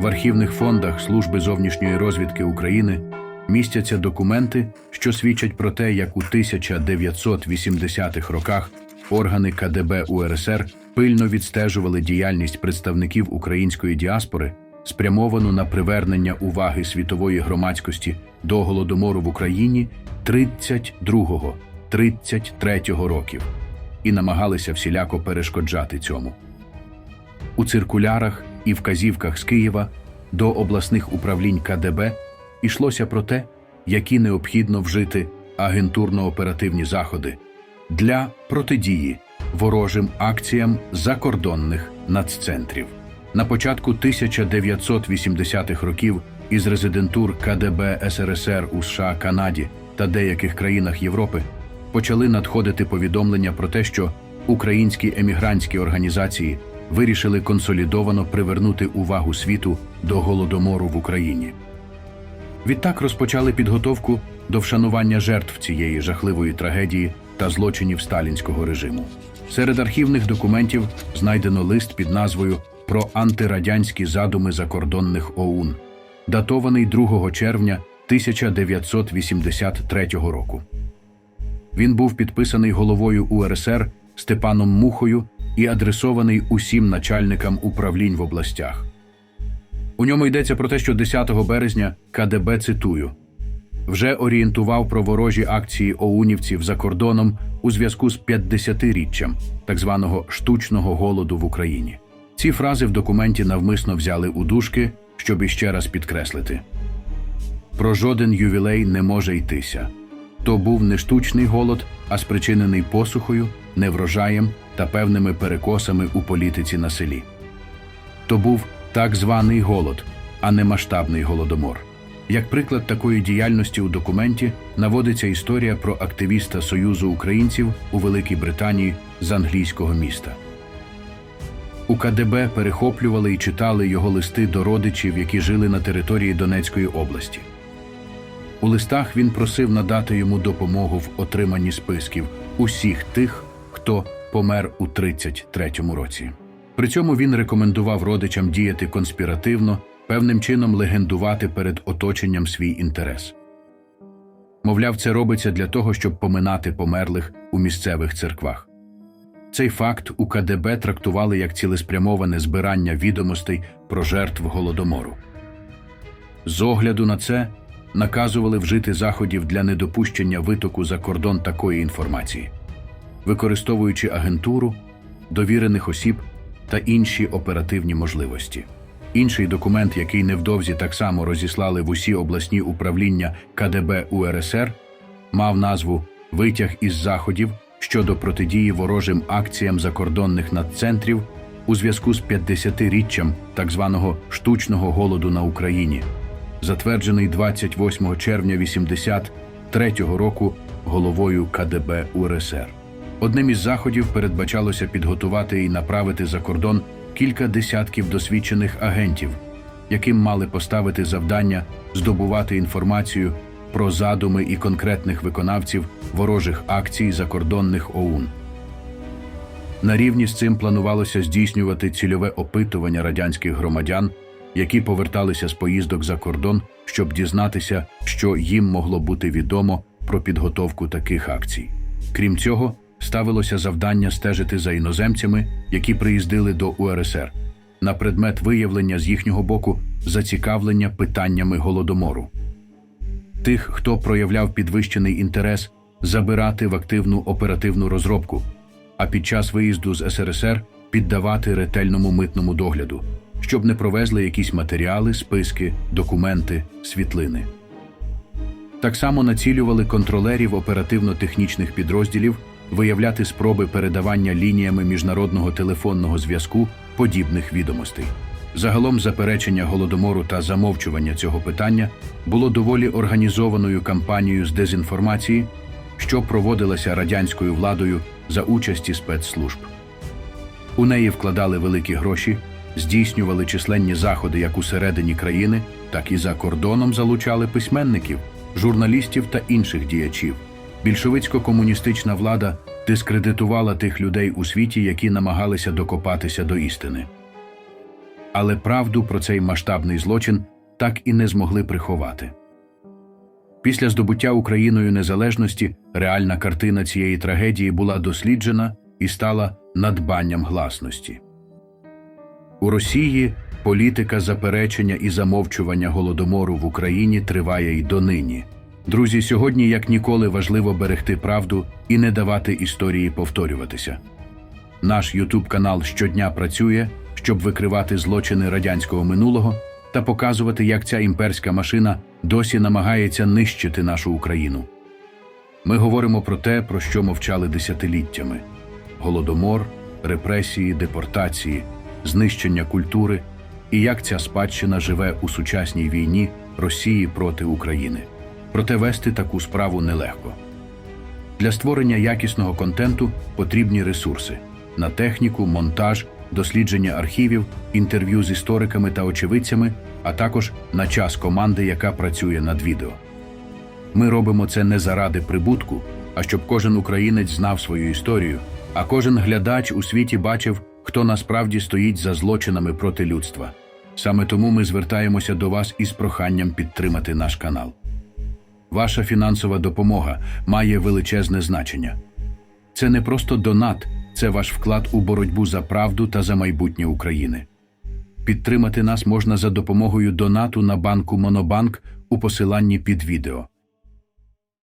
В архівних фондах Служби зовнішньої розвідки України містяться документи, що свідчать про те, як у 1980-х роках органи КДБ УРСР пильно відстежували діяльність представників української діаспори, спрямовану на привернення уваги світової громадськості до голодомору в Україні 32-33 років і намагалися всіляко перешкоджати цьому. У циркулярах і вказівках з Києва до обласних управлінь КДБ йшлося про те, які необхідно вжити агентурно-оперативні заходи для протидії ворожим акціям закордонних наццентрів. На початку 1980-х років із резидентур КДБ СРСР у США, Канаді та деяких країнах Європи почали надходити повідомлення про те, що українські емігрантські організації вирішили консолідовано привернути увагу світу до голодомору в Україні. Відтак розпочали підготовку до вшанування жертв цієї жахливої трагедії та злочинів сталінського режиму. Серед архівних документів знайдено лист під назвою Про антирадянські задуми закордонних ОУН, датований 2 червня 1983 року. Він був підписаний головою УРСР Степаном Мухою і адресований усім начальникам управлінь в областях. У ньому йдеться про те, що 10 березня КДБ цитую вже орієнтував про ворожі акції оунівців за кордоном у зв'язку з 50-річчям так званого штучного голоду в Україні. Ці фрази в документі навмисно взяли у дужки, щоб іще раз підкреслити. Про жоден ювілей не може йтися. То був не штучний голод, а спричинений посухою, неврожаєм та певними перекосами у політиці на селі. То був так званий голод, а не масштабний голодомор. Як приклад такої діяльності у документі наводиться історія про активіста Союзу українців у Великій Британії з англійського міста. У КДБ перехоплювали і читали його листи до родичів, які жили на території Донецької області. У листах він просив надати йому допомогу в отриманні списків усіх тих, хто помер у 33-му році. При цьому він рекомендував родичам діяти конспіративно, певним чином легендувати перед оточенням свій інтерес. Мовляв, це робиться для того, щоб поминати померлих у місцевих церквах. Цей факт у КДБ трактували як цілеспрямоване збирання відомостей про жертв голодомору. З огляду на це наказували вжити заходів для недопущення витоку за кордон такої інформації, використовуючи агентуру, довірених осіб та інші оперативні можливості. Інший документ, який невдовзі так само розіслали в усі обласні управління КДБ УРСР, мав назву Витяг із заходів щодо протидії ворожим акціям закордонних надцентрів у зв'язку з 50-річчям так званого штучного голоду на Україні, затверджений 28 червня 83 року головою КДБ УРСР. Одним із заходів передбачалося підготувати і направити за кордон кілька десятків досвідчених агентів, яким мали поставити завдання здобувати інформацію про задуми і конкретних виконавців ворожих акцій закордонних ОУН. На рівні з цим планувалося здійснювати цільове опитування радянських громадян, які поверталися з поїздок за кордон, щоб дізнатися, що їм могло бути відомо про підготовку таких акцій. Крім цього, ставилося завдання стежити за іноземцями, які приїздили до УРСР, на предмет виявлення з їхнього боку зацікавлення питаннями голодомору. Тих, хто проявляв підвищений інтерес, забирати в активну оперативну розробку, а під час виїзду з СРСР піддавати ретельному митному догляду, щоб не провезли якісь матеріали, списки, документи, світлини. Так само націлювали контролерів оперативно-технічних підрозділів виявляти спроби передавання лініями міжнародного телефонного зв'язку подібних відомостей. Загалом заперечення голодомору та замовчування цього питання було доволі організованою кампанією з дезінформації, що проводилася радянською владою за участі спецслужб. У неї вкладали великі гроші, здійснювали численні заходи як усередині країни, так і за кордоном залучали письменників, журналістів та інших діячів. Більшовицько-комуністична влада дискредитувала тих людей у світі, які намагалися докопатися до істини. але правду про цей масштабний злочин так і не змогли приховати. Після здобуття Україною незалежності реальна картина цієї трагедії була досліджена і стала надбанням гласності. У Росії політика заперечення і замовчування голодомору в Україні триває й донині. Друзі, сьогодні як ніколи важливо берегти правду і не давати історії повторюватися. Наш Ютуб канал щодня працює, щоб викривати злочини радянського минулого та показувати, як ця імперська машина досі намагається нищити нашу Україну. Ми говоримо про те, про що мовчали десятиліттями: голодомор, репресії, депортації, знищення культури і як ця спадщина живе у сучасній війні Росії проти України. Проте вести таку справу нелегко. Для створення якісного контенту потрібні ресурси на техніку, монтаж, дослідження архівів, інтерв'ю з істориками та очевидцями, а також на час команди, яка працює над відео. Ми робимо це не заради прибутку, а щоб кожен українець знав свою історію, а кожен глядач у світі бачив, хто насправді стоїть за злочинами проти людства. Саме тому ми звертаємося до вас із проханням підтримати наш канал. Ваша фінансова допомога має величезне значення. Це не просто донат, це ваш вклад у боротьбу за правду та за майбутнє України. Підтримати нас можна за допомогою донату на банку Монобанк у посиланні під відео.